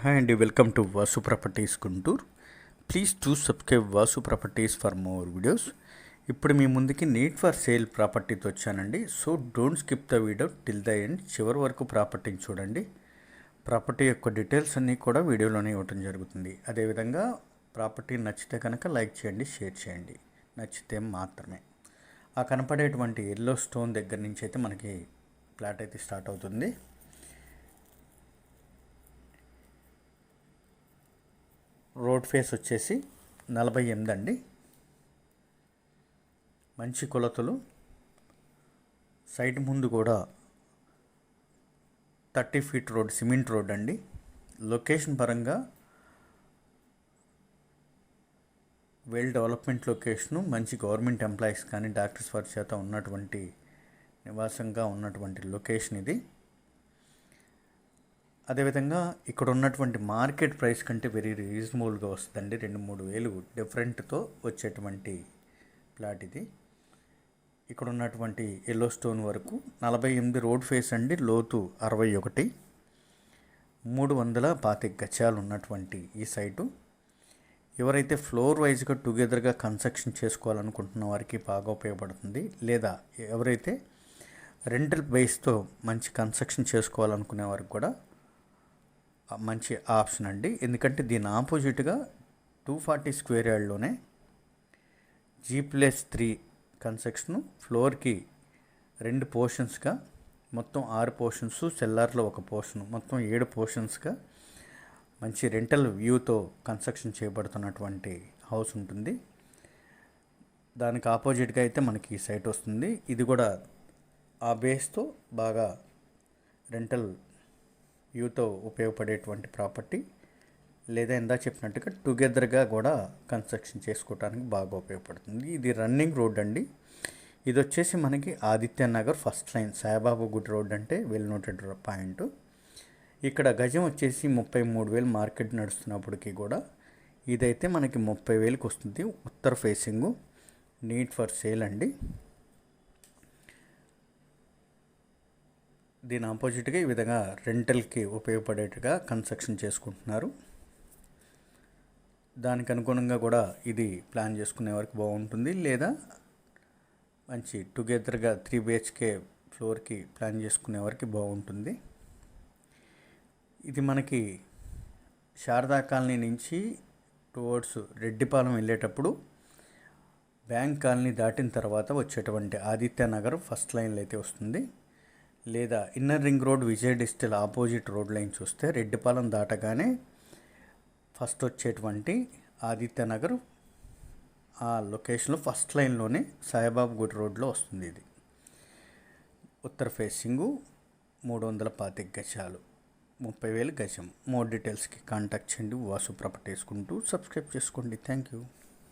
Hi అండి welcome to Vasu properties Guntur please to subscribe Vasu properties for more videos ఇప్పుడు మీ ముందుకి neat for sale ప్రాపర్టీతో వచ్చానండి. So don't skip the video till the end చివరి వరకు ప్రాపర్టీని చూడండి. ప్రాపర్టీ యొక్క డీటెయిల్స్ అన్నీ కూడా వీడియోలోనే ఇవ్వటం జరుగుతుంది. అదేవిధంగా ప్రాపర్టీ నచ్చితే కనుక లైక్ చేయండి షేర్ చేయండి. నచ్చితే మాత్రమే. ఆ కనపడేటువంటి ఎల్లో స్టోన్ దగ్గర నుంచి అయితే మనకి ప్లాట్ అయితే స్టార్ట్ అవుతుంది. రోడ్ ఫేస్ వచ్చేసి నలభై ఎనిమిది అండి. మంచి కొలతలు. సైడ్ ముందు కూడా thirty feet road cement road అండి. లొకేషన్ పరంగా వెల్ డెవలప్మెంట్ లొకేషను మంచి గవర్నమెంట్ ఎంప్లాయీస్ కానీ డాక్టర్స్ వారి చేత ఉన్నటువంటి నివాసంగా ఉన్నటువంటి లొకేషన్ ఇది. అదేవిధంగా ఇక్కడ ఉన్నటువంటి మార్కెట్ ప్రైస్ కంటే వెరీ రీజనబుల్గా వస్తుందండి. రెండు మూడు వేలు డిఫరెంట్తో వచ్చేటువంటి ప్లాట్ ఇది. ఇక్కడ ఉన్నటువంటి ఎల్లో స్టోన్ వరకు నలభై ఎనిమిది రోడ్ ఫేస్ అండి లోతు అరవై ఒకటి. మూడు వందల పాతి గచ్చాలు ఉన్నటువంటి ఈ సైటు. ఎవరైతే ఫ్లోర్ వైజ్గా టుగెదర్గా కన్స్ట్రక్షన్ చేసుకోవాలనుకుంటున్న వారికి బాగా ఉపయోగపడుతుంది. లేదా ఎవరైతే రెంటల్ బేస్తో మంచి కన్స్ట్రక్షన్ చేసుకోవాలనుకునే వారికి కూడా మంచి ఆప్షన్ అండి. ఎందుకంటే దీని ఆపోజిట్గా టూ ఫార్టీ స్క్వేర్ యార్డ్లోనే జీ ప్లస్ త్రీ కన్స్ట్రక్షన్ ఫ్లోర్కి రెండు పోర్షన్స్గా మొత్తం ఆరు పోర్షన్స్ సెల్లార్లో ఒక పోర్షన్ మొత్తం ఏడు పోర్షన్స్గా మంచి రెంటల్ వ్యూతో కన్స్ట్రక్షన్ చేయబడుతున్నటువంటి హౌస్ ఉంటుంది. దానికి ఆపోజిట్గా అయితే మనకి సైట్ వస్తుంది. ఇది కూడా ఆ బేస్తో బాగా రెంటల్ యూతో ఉపయోగపడేటువంటి ప్రాపర్టీ లేదా ఇందా చెప్పినట్టుగా టుగెదర్గా కూడా కన్స్ట్రక్షన్ చేసుకోవడానికి బాగా ఉపయోగపడుతుంది. ఇది రన్నింగ్ రోడ్ అండి. ఇది వచ్చేసి మనకి ఆదిత్య నగర్ ఫస్ట్ లైన్ సాయిబాబు గుడ్ రోడ్ అంటే వెల్ నోటెడ్ పాయింట్. ఇక్కడ గజం వచ్చేసి ముప్పై మూడు వేలు మార్కెట్ నడుస్తున్నప్పటికీ కూడా ఇదైతే మనకి ముప్పై వేలకు వస్తుంది. ఉత్తర ఫేసింగు నీట్ ఫర్ సేల్ అండి. దీని ఆపోజిట్గా ఈ విధంగా రెంటల్కి ఉపయోగపడేట్టుగా కన్స్ట్రక్షన్ చేసుకుంటున్నారు. దానికి అనుగుణంగా కూడా ఇది ప్లాన్ చేసుకునే వరకు బాగుంటుంది. లేదా మంచి టుగెదర్గా త్రీ బిహెచ్కే ఫ్లోర్కి ప్లాన్ చేసుకునే వరకు బాగుంటుంది. ఇది మనకి శారదా కాలనీ నుంచి టువర్డ్స్ రెడ్డిపాలెం వెళ్ళేటప్పుడు బ్యాంక్ కాలనీ దాటిన తర్వాత వచ్చేటువంటి ఆదిత్య నగర్ ఫస్ట్ లైన్లో అయితే వస్తుంది. లేదా inner ring road Vijay distil opposite road line చూస్తే రెడ్డిపాలెం దాటగానే ఫస్ట్ వచ్చేటువంటి ఆదిత్య నగర్ ఆ లొకేషన్లో ఫస్ట్ లైన్లోనే సాయిబాబు గుడి రోడ్లో వస్తుంది ఇది. ఉత్తర ఫేసింగు మూడు వందల పాతిక గజాలు ముప్పై వేలు గజం. మోర్ డీటెయిల్స్కి కాంటాక్ట్ చేయండి. వాసు ప్రాపర్టీ సబ్స్క్రైబ్ చేసుకోండి. Thank you